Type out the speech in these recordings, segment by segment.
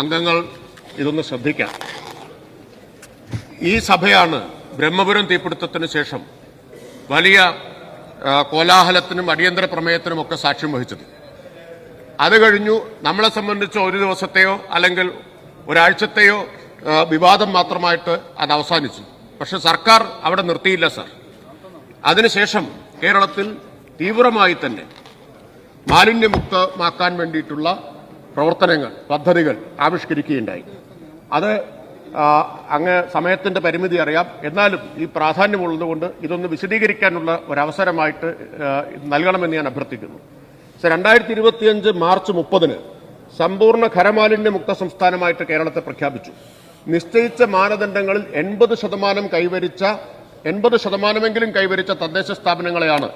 അംഗങ്ങൾ ഇതൊന്ന് ശ്രദ്ധിക്കാം. ഈ സഭയാണ് ബ്രഹ്മപുരം തീപിടുത്തത്തിന് ശേഷം വലിയ കോലാഹലത്തിനും അടിയന്തര പ്രമേയത്തിനും ഒക്കെ സാക്ഷ്യം വഹിച്ചത്. അത് കഴിഞ്ഞു നമ്മളെ സംബന്ധിച്ച് ഒരു ദിവസത്തെയോ അല്ലെങ്കിൽ ഒരാഴ്ചത്തെയോ വിവാദം മാത്രമായിട്ട് അത് അവസാനിച്ചു. പക്ഷെ സർക്കാർ അവിടെ നിർത്തിയില്ല സർ. അതിനുശേഷം കേരളത്തിൽ തീവ്രമായി തന്നെ മാലിന്യമുക്തമാക്കാൻ വേണ്ടിയിട്ടുള്ള പ്രവർത്തനങ്ങൾ പദ്ധതികൾ ആവിഷ്കരിക്കുകയുണ്ടായി. അത് അങ്ങ് സമയത്തിന്റെ പരിമിതി അറിയാം. എന്നാലും ഈ പ്രാധാന്യമുള്ളതുകൊണ്ട് ഇതൊന്ന് വിശദീകരിക്കാനുള്ള ഒരവസരമായിട്ട് നൽകണമെന്ന് ഞാൻ അഭ്യർത്ഥിക്കുന്നു. രണ്ടായിരത്തി ഇരുപത്തിയഞ്ച് മാർച്ച് മുപ്പതിന് സമ്പൂർണ ഖരമാലിന്യമുക്ത സംസ്ഥാനമായിട്ട് കേരളത്തെ പ്രഖ്യാപിച്ചു. നിശ്ചയിച്ച മാനദണ്ഡങ്ങളിൽ എൺപത് ശതമാനം കൈവരിച്ച എൺപത് ശതമാനമെങ്കിലും കൈവരിച്ച തദ്ദേശ സ്ഥാപനങ്ങളെയാണ്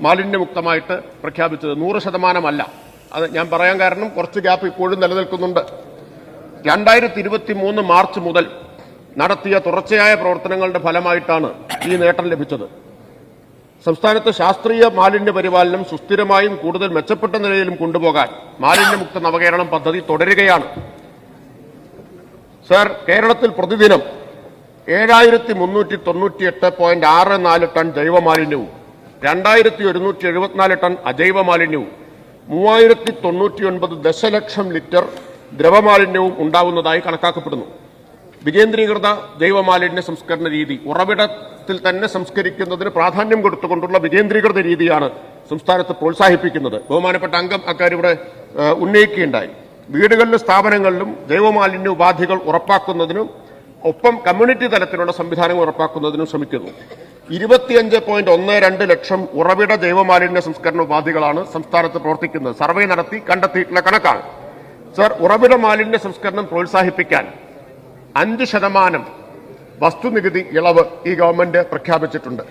മാലിന്യമുക്തമായിട്ട് പ്രഖ്യാപിച്ചത്. നൂറ് ശതമാനമല്ല. അത് ഞാൻ പറയാൻ കാരണം കുറച്ച് ഗ്യാപ്പ് ഇപ്പോഴും നിലനിൽക്കുന്നുണ്ട്. രണ്ടായിരത്തി ഇരുപത്തി മൂന്ന് മാർച്ച് മുതൽ നടത്തിയ തുടർച്ചയായ പ്രവർത്തനങ്ങളുടെ ഫലമായിട്ടാണ് ഈ നേട്ടം ലഭിച്ചത്. സംസ്ഥാനത്ത് ശാസ്ത്രീയ മാലിന്യ പരിപാലനം സുസ്ഥിരമായും കൂടുതൽ മെച്ചപ്പെട്ട നിലയിലും കൊണ്ടുപോകാൻ മാലിന്യമുക്ത നവകേരളം പദ്ധതി തുടരുകയാണ്. സർ കേരളത്തിൽ പ്രതിദിനം ഏഴായിരത്തി മുന്നൂറ്റി തൊണ്ണൂറ്റിയെട്ട് പോയിന്റ് ആറ് നാല് ടൺ ജൈവമാലിന്യവും രണ്ടായിരത്തി ഒരുന്നൂറ്റി എഴുപത്തിനാല് ടൺ അജൈവ മാലിന്യവും മൂവായിരത്തി തൊണ്ണൂറ്റിയൊൻപത് ദശലക്ഷം ലിറ്റർ ദ്രവമാലിന്യവും ഉണ്ടാവുന്നതായി കണക്കാക്കപ്പെടുന്നു. വികേന്ദ്രീകൃത ജൈവമാലിന്യ സംസ്കരണ രീതി ഉറവിടത്തിൽ തന്നെ സംസ്കരിക്കുന്നതിന് പ്രാധാന്യം കൊടുത്തുകൊണ്ടുള്ള വികേന്ദ്രീകൃത രീതിയാണ് സംസ്ഥാനത്ത് പ്രോത്സാഹിപ്പിക്കുന്നത്. ബഹുമാനപ്പെട്ട അംഗം അക്കാര്യം ഇവിടെ ഉന്നയിക്കുകയുണ്ടായി. വീടുകളിലും സ്ഥാപനങ്ങളിലും ജൈവമാലിന്യ ഉപാധികൾ ഉറപ്പാക്കുന്നതിനും ഒപ്പം കമ്മ്യൂണിറ്റി തലത്തിലുള്ള സംവിധാനങ്ങൾ ഉറപ്പാക്കുന്നതിനും ശ്രമിക്കുന്നു. ഇരുപത്തിയഞ്ച് പോയിന്റ് ഒന്ന് രണ്ട് ലക്ഷം ഉറവിട ജൈവമാലിന്യ സംസ്കരണ ഉപാധികളാണ് സംസ്ഥാനത്ത് പ്രവർത്തിക്കുന്നത്. സർവേ നടത്തി കണ്ടെത്തിയിട്ടുള്ള കണക്കാണ്. സർ ഉറവിട മാലിന്യ സംസ്കരണം പ്രോത്സാഹിപ്പിക്കാൻ അഞ്ച് ശതമാനം വസ്തുനികുതി ഇളവ് ഈ ഗവൺമെന്റ് പ്രഖ്യാപിച്ചിട്ടുണ്ട്.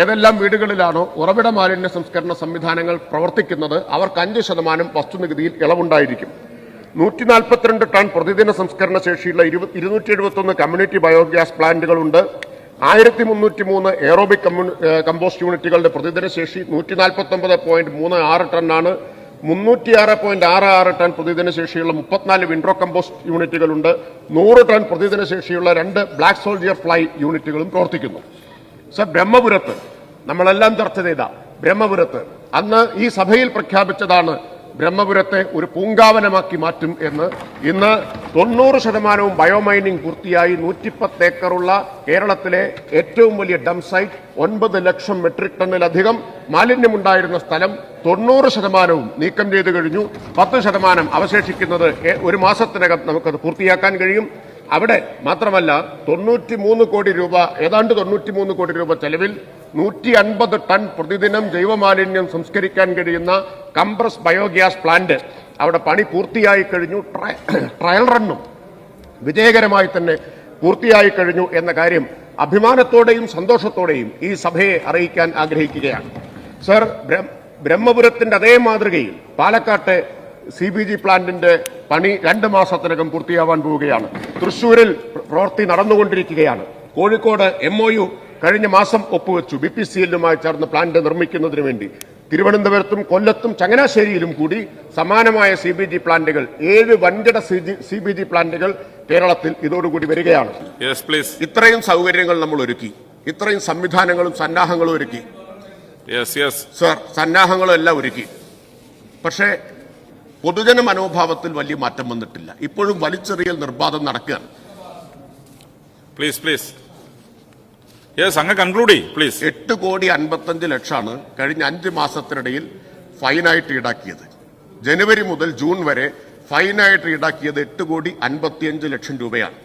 ഏതെല്ലാം വീടുകളിലാണോ ഉറവിട മാലിന്യ സംസ്കരണ സംവിധാനങ്ങൾ പ്രവർത്തിക്കുന്നത് അവർക്ക് അഞ്ച് ശതമാനം വസ്തുനികുതിയിൽ ഇളവുണ്ടായിരിക്കും. നൂറ്റി നാൽപ്പത്തിരണ്ട് ടൺ പ്രതിദിന സംസ്കരണ ശേഷിയുള്ള ഇരുന്നൂറ്റി എഴുപത്തൊന്ന് കമ്മ്യൂണിറ്റി ബയോഗ്യാസ് പ്ലാന്റുകളുണ്ട്. ആയിരത്തി മുന്നൂറ്റി മൂന്ന് എയറോബിക് കമ്പോസ്റ്റ് യൂണിറ്റുകളുടെ പ്രതിദിന ശേഷി നൂറ്റി നാൽപ്പത്തി ഒമ്പത് പോയിന്റ് മൂന്ന് ആറ് ടണ്ണാണ്. മുന്നൂറ്റിയാറ് പോയിന്റ് ആറ് ആറ് ടൺ പ്രതിദിന ശേഷിയുള്ള മുപ്പത്തിനാല് വിൻഡ്രോ കമ്പോസ്റ്റ് യൂണിറ്റുകളുണ്ട്. നൂറ് ടൺ പ്രതിദിന ശേഷിയുള്ള രണ്ട് ബ്ലാക്ക് സോൾജിയർ ഫ്ലൈ യൂണിറ്റുകളും പ്രവർത്തിക്കുന്നു. സർ ബ്രഹ്മപുരത്ത് നമ്മളെല്ലാം ചർച്ച ചെയ്ത ബ്രഹ്മപുരത്ത് അന്ന് ഈ സഭയിൽ പ്രഖ്യാപിച്ചതാണ് ബ്രഹ്മപുരത്തെ ഒരു പൂങ്കാവനമാക്കി മാറ്റും എന്ന് ഇന്ന് തൊണ്ണൂറ് ശതമാനവും ബയോമൈനിങ് പൂർത്തിയായി നൂറ്റിപ്പത്ത് ഏക്കറുള്ള കേരളത്തിലെ ഏറ്റവും വലിയ ഡം സൈറ്റ് ഒൻപത് ലക്ഷം മെട്രിക് ടണ്ണിലധികം മാലിന്യമുണ്ടായിരുന്ന സ്ഥലം തൊണ്ണൂറ് ശതമാനവും നീക്കം ചെയ്തു കഴിഞ്ഞു. പത്ത് ശതമാനം അവശേഷിക്കുന്നത് ഒരു മാസത്തിനകം നമുക്കത് പൂർത്തിയാക്കാൻ കഴിയും. അവിടെ മാത്രമല്ല തൊണ്ണൂറ്റി കോടി രൂപ ഏതാണ്ട് തൊണ്ണൂറ്റി കോടി രൂപ ചെലവിൽ നൂറ്റി അൻപത് ടൺ പ്രതിദിനം ജൈവമാലിന്യം സംസ്കരിക്കാൻ കഴിയുന്ന കംപ്രസ് ബയോഗ്യാസ് പ്ലാന്റ്. അവിടെ പണി പൂർത്തിയായി കഴിഞ്ഞു. ട്രയൽ റണ്ണും വിജയകരമായി തന്നെ പൂർത്തിയായി കഴിഞ്ഞു എന്ന കാര്യം അഭിമാനത്തോടെയും സന്തോഷത്തോടെയും ഈ സഭയെ അറിയിക്കാൻ ആഗ്രഹിക്കുകയാണ്. സർ ബ്രഹ്മപുരത്തിന്റെ അതേ മാതൃകയിൽ പാലക്കാട്ടെ സി ബി ജി പ്ലാന്റിന്റെ പണി രണ്ട് മാസത്തിനകം പൂർത്തിയാവാൻ പോവുകയാണ്. തൃശൂരിൽ പ്ര- പ്രവൃത്തി നടന്നുകൊണ്ടിരിക്കുകയാണ്. കോഴിക്കോട് എം ഒ യു കഴിഞ്ഞ മാസം ഒപ്പുവെച്ചു. ബി പി സി എല്ലുമായി ചേർന്ന് പ്ലാന്റ് നിർമ്മിക്കുന്നതിന് വേണ്ടി. തിരുവനന്തപുരത്തും കൊല്ലത്തും ചങ്ങനാശ്ശേരിയിലും കൂടി സമാനമായ സി ബി ജി പ്ലാന്റുകൾ ഏഴ് വൻകിട സി ബി ജി പ്ലാന്റുകൾ കേരളത്തിൽ ഇതോടുകൂടി വരികയാണ്. ഇത്രയും സൗകര്യങ്ങൾ നമ്മൾ ഒരുക്കി. ഇത്രയും സംവിധാനങ്ങളും സന്നാഹങ്ങളും ഒരുക്കി. സർ സന്നാഹങ്ങളും എല്ലാം ഒരുക്കി. പക്ഷേ പൊതുജന മനോഭാവത്തിൽ വലിയ മാറ്റം വന്നിട്ടില്ല. ഇപ്പോഴും വലിച്ചെറിയൽ നിർബാധം നടക്കുകയാണ്. പ്ലീസ് പ്ലീസ് യെസ് അങ്ങ് കൺക്ലൂഡ് പ്ലീസ് എട്ട് കോടി അൻപത്തഞ്ച് ലക്ഷമാണ് കഴിഞ്ഞ അഞ്ച് മാസത്തിനിടയിൽ ഫൈനായിട്ട് ഈടാക്കിയത്. ജനുവരി മുതൽ ജൂൺ വരെ ഫൈനായിട്ട് ഈടാക്കിയത് എട്ട് കോടി അൻപത്തിയഞ്ച് ലക്ഷം രൂപയാണ്.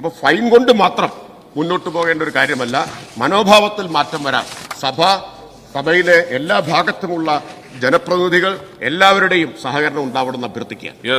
അപ്പോൾ ഫൈൻ കൊണ്ട് മാത്രം മുന്നോട്ട് പോകേണ്ട ഒരു കാര്യമല്ല മനോഭാവത്തിൽ മാറ്റം വരാൻ. സഭ സഭയിലെ എല്ലാ ഭാഗത്തുമുള്ള ജനപ്രതിനിധികൾ എല്ലാവരുടെയും സഹകരണം ഉണ്ടാവണമെന്ന് അഭ്യർത്ഥിക്കുക